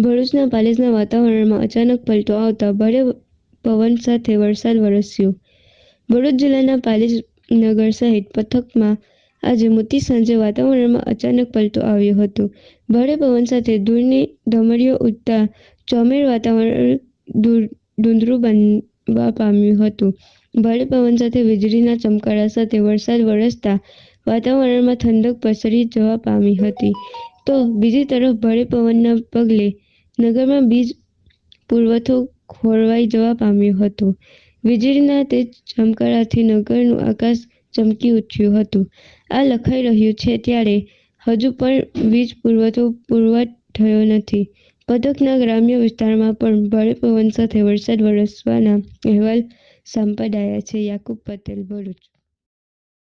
ભરૂચના પાલેજના વાતાવરણમાં અચાનક પલટો આવતા ભારે પવન સાથે વરસાદ વરસ્યો. ભરૂચ જિલ્લાના પાલેજ નગર સહિત પથકમાં આજે મોટી સાંજે વાતાવરણમાં અચાનક પલટો આવ્યો હતો. ભારે પવન સાથે ધૂળની ધમરીઓ ઉડતા ચોમેર વાતાવરણ ધૂંધળું બનવા પામ્યું હતું. ભારે પવન સાથે વીજળીના ચમકારા સાથે વરસાદ વરસતા વાતાવરણમાં ઠંડક પસરી જવા પામી હતી. તો બીજી તરફ ભારે પવનના પગલે નગરમાં બીજ પુરવઠો ખોરવાઈ જવા પામ્યો હતો. વીજળીના તેજ ચમકારાથી નગરનું આકાશ ચમકી ઉઠ્યું હતું. આ લખાઈ રહ્યું છે ત્યારે હજુ પણ વીજ પુરવઠો પૂર્વવત થયો નથી. પદકના ગ્રામ્ય વિસ્તારમાં પણ ભારે પવન સાથે વરસાદ વરસવાના અહેવાલ સંપડાયા છે. યાકુબ પટેલ ભરૂચ.